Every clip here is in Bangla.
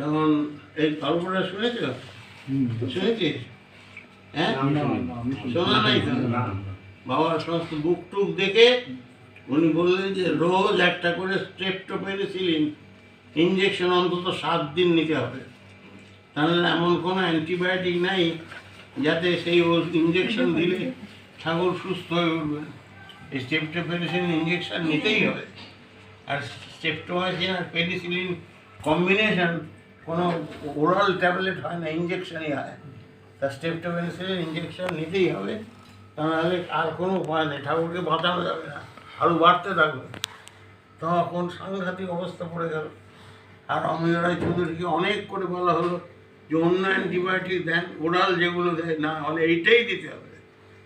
তখন এই গল্পটা শুনেছ? শুনেছিস হ্যাঁ? শোনা। নাই তো? বাবার সমস্ত বুক টুক দেখে উনি বললেন যে রোজ একটা করে স্ট্রেপ্টোপেনিসিলিন ইঞ্জেকশন অন্তত সাত দিন নিতে হবে। তাহলে এমন কোনো অ্যান্টিবায়োটিক নাই যাতে সেই ইঞ্জেকশন দিলে ছাগল সুস্থ হয়ে উঠবে। এই স্টেপ্টোপেনিসিলিন ইঞ্জেকশন নিতেই হবে। আর স্টেপ্টোমাইসিন আর পেনিসিলিন কম্বিনেশন কোনো ওরাল ট্যাবলেট হয় না ইঞ্জেকশনই হয়। তা স্টেপ্টোপেনিসিলিন ইঞ্জেকশন নিতেই হবে তাহলে আর কোনো উপায় নেই, ঠাকুরকে বাঁচানো যাবে না আরও বাড়তে থাকবে। তখন সাংঘাতিক অবস্থা পড়ে গেল। আর অমিয় রায় চৌধুরীকে অনেক করে বলা হলো যে, অন্য অ্যান্টিবায়োটিক দেন ওরাল যেগুলো দেয়, না হলে এইটাই দিতে হবে।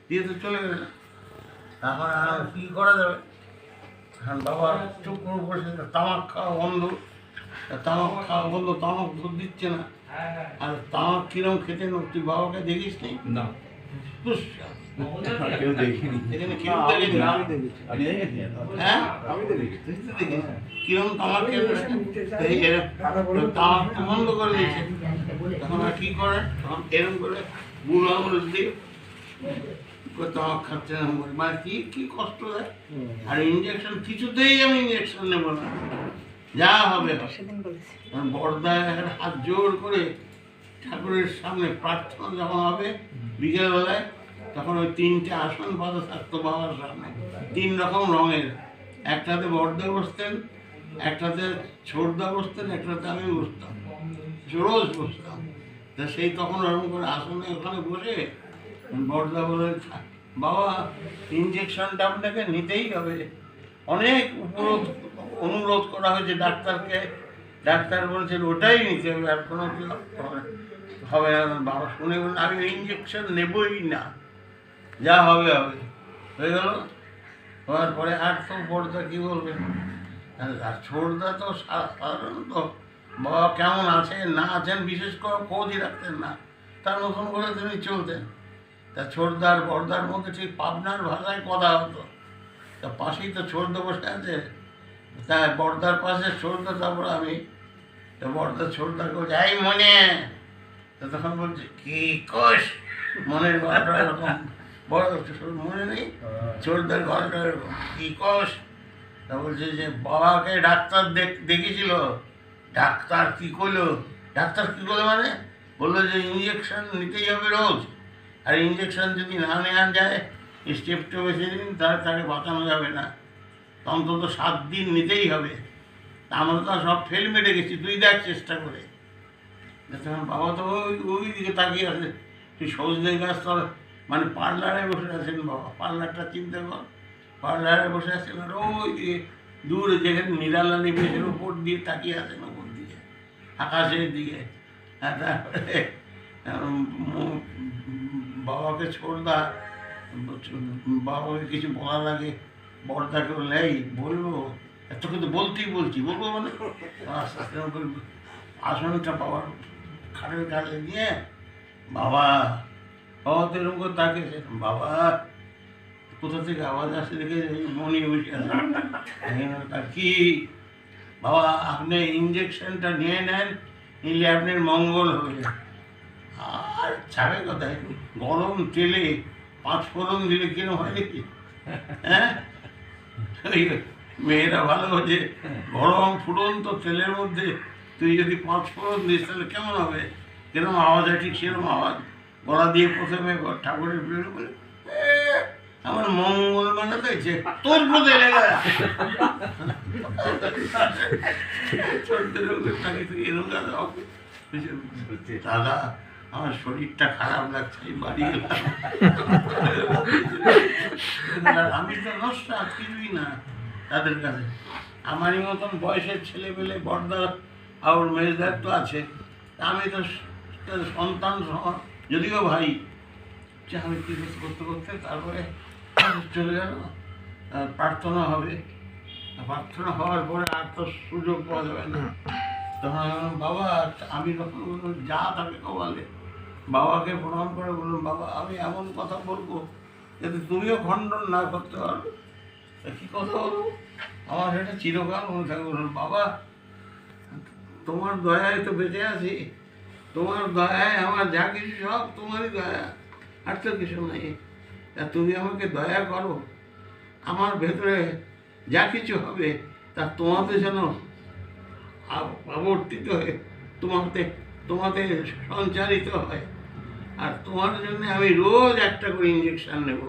দিয়ে তো চলে গেলে এখন আর কী করা যাবে? এখন বাবা চুপ করে বসে তামাক খাওয়া বন্ধ। তা তামাক খাওয়া বন্ধ তামাক দুধ দিচ্ছে না। আর তামাক কিরম খেতে না তুই বাবাকে দেখিস নি? না। কেউ দেখিনি। কিরম হ্যাঁ? তামাক তামাক বন্ধ করে দিয়েছে। তখন আর কি করে? এরম করে বুড়ো আঙুল দিয়ে তামাক খাচ্ছে না মানে কি কি কষ্ট দেয় আর ইঞ্জেকশন কিছুতেই আমি ইঞ্জেকশন নেব না। যা হবে। বড়দায় হাত জোর করে ঠাকুরের সামনে প্রার্থনা যখন হবে বিকেলবেলায় তখন ওই তিনটে আসন পাতা থাকতো বাবার সামনে। তিন রকম রঙের। একটাতে বড়দা বসতেন একটাতে ছোটদা বসতেন একটাতে আমি বসতাম। রোজ বসতাম। তা সেই তখন ওরকম করে আসনে ওখানে বসে বড়দা বলে বাবা ইঞ্জেকশনটা আপনাকে নিতেই হবে। অনেক উপরোধ অনুরোধ করা হয়েছে ডাক্তারকে। ডাক্তার বলছেন, ওটাই নিতে হবে, আর কোনো হবে- বাবা। শুনে আমি ইঞ্জেকশন নেবই না। যা হবে হবে। হয়ে গেল। হওয়ার পরে আর তো বড়দা কী বলবে? আর ছোটদা তো সাধারণত বাবা কেমন আছেন, না আছেন, বিশেষ করে খোঁজই রাখতেন না। তার মতন করে তিনি চলতেন। তা ছোটদার, বড়দার মধ্যে ঠিক পাবনার ভাষায় কথা হতো। তা পাশেই তো ছোটদা বসে আছে। তা বর্দার পাশে ছোটদা তারপর আমি। তা বর্দা ছোটদা বলছে এই মনে। তা তখন বলছে কি কোষ? মনের গলাটা এরকম। বড় মনে নেই। ছোটদার গলাটা এরকম কি কোষ? তা বলছে যে বাবাকে ডাক্তার দেখ দেখেছিল ডাক্তার কি করল? ডাক্তার কি করল মানে? বলল যে ইঞ্জেকশন নিতেই হবে রোজ। আর ইঞ্জেকশন যদি না নেওয়া যায় স্টেপটোমেসিন তাহলে তাকে বাঁচানো যাবে না। অন্তত সাত দিন নিতেই হবে। আমরা তো সব ফেল মেরে গেছি, তুই দেখ চেষ্টা করে। বাবা তো ওই ওই দিকে তাকিয়ে আছে। তুই সৌজদের গাছ তো মানে পার্লারে বসে আছেন বাবা, পার্লারটা চিন্তা কর। পার্লারে বসে আছেন আর ওই দিকে দূরে যেখানে নিরালা নিবেশের উপর দিয়ে তাকিয়ে আছেন উপর দিকে, আকাশের দিকে। তারপরে বাবাকে ছোড়দা বাবাকে কিছু বলার আগে বড়দাকে বললে এই বলব? এত কিন্তু বলতেই বলছি বলব মানে? আসনটা বাবার খাটের কাছে নিয়ে বাবা বাবা তো এরকম করে তাকিয়েছে বাবা কোথা থেকে আওয়াজ আসে দেখে মনি বসে আছে। আমি বললাম, তা কি? বাবা আপনি ইঞ্জেকশনটা নিয়ে নেন নিলে আপনার মঙ্গল হবে। আর ছাড়ে কথায় গরম তেলে পাঁচ ফোড়ন দিলে কিরম হয়? নাকি হ্যাঁ মেয়েরা ভালো হচ্ছে গরম ফুটন্ত তেলের মধ্যে। তুই যদি পাঁচ ফোড়ন দিস তাহলে কেমন হবে? কিরম আওয়াজ হয় ঠিক সেরকম আওয়াজ? গলা দিয়ে প্রথমে ঠাকুরের প্রিয় বলে আমার মঙ্গল মানে দেখছে তোর লেগে দাদা আমার শরীরটা খারাপ লাগছে এই বাড়ি গেলাম। আমি তো নষ্ট কিছুই না তাদের কাছে। আমারই মতন বয়সের ছেলে পেলে বর্দা আর মেজদার তো আছে। আমি তো সন্তান যদিও ভাই, যে আমি কী করতে করতে তারপরে চলে গেল প্রার্থনা হবে। প্রার্থনা হওয়ার পরে আর তো সুযোগ পাওয়া যাবে না। তখন আমি বাবা, আমি বললাম, যা তাকে বলে। বাবাকে প্রণাম করে বলুন, বাবা, আমি এমন কথা বলব যাতে তুমিও খণ্ডন না করতে পারো। কী কথা বলব? আমার সেটা চিরকাল মনে থাকে বলুন বাবা, তোমার দয়ায় তো বেঁচে আছি। তোমার দয়ায় আমার যা কিছু সব তোমারই দয়া, আর তো কিছু নেই। তা তুমি আমাকে দয়া করো। আমার ভেতরে যা কিছু হবে তা তোমাদের যেন আব- আবর্তিত হয়ে তোমাতে তোমাতে সঞ্চারিত হয়। আর তোমার জন্য আমি রোজ একটা করে ইঞ্জেকশন নেব।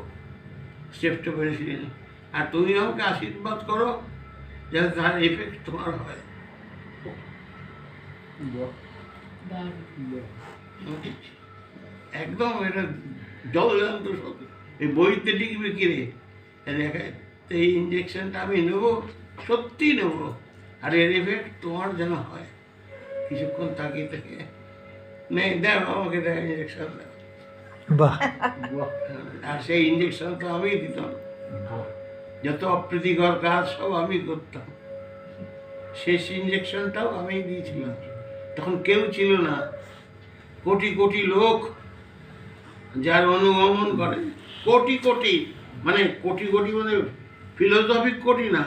স্টেপটোপেনিসিলিন আর তুমি আমাকে আশীর্বাদ করো যাতে তার এফেক্ট তোমার হয়। একদম এটা জলজান্ত সত্যি। এই বইতে লিখবে কিরে দেখায় এই ইঞ্জেকশনটা আমি নেব সত্যি নেব। আর এর এফেক্ট তোমার যেন হয়। কিছুক্ষণ তাকিয়ে থেকে নেই দেখ আমাকে দেখ ইঞ্জেকশন দেখ বাহ। আর সেই ইঞ্জেকশন তো আমি দিতাম। যত অপ্রীতিকর কাজ সব আমি করতাম। শেষ ইঞ্জেকশনটাও আমি দিয়েছিলাম। তখন কেউ ছিল না। কোটি কোটি লোক যার অনুগমন করে। কোটি কোটি মানে কোটি কোটি মানে ফিলোসফিক কোটি না।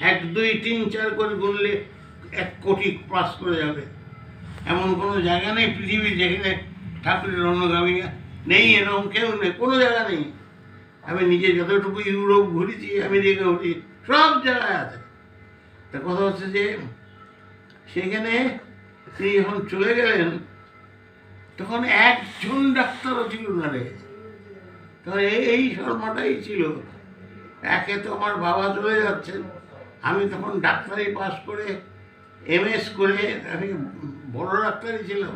এক দুই তিন চার করে গুনলে এক কোটি পাস করে যাবে। এমন কোনো জায়গা নেই পৃথিবীর যেখানে ঠাকুরের অনুগামী নেই, এরকম কেউ নেই, কোনো জায়গা নেই। আমি নিজে যতটুকু ইউরোপ ঘুরেছি আমেরিকা ঘুরি সব জায়গায় আছে। তা কথা হচ্ছে যে, সেখানে তিনি যখন চলে গেলেন, তখন একজন ডাক্তারও ছিল না রে। তখন এই শর্মাটাই ছিল। একে তো আমার বাবা চলে যাচ্ছেন। আমি তখন ডাক্তারি পাস করে এমএস করে আমি বড় ডাক্তারই ছিলাম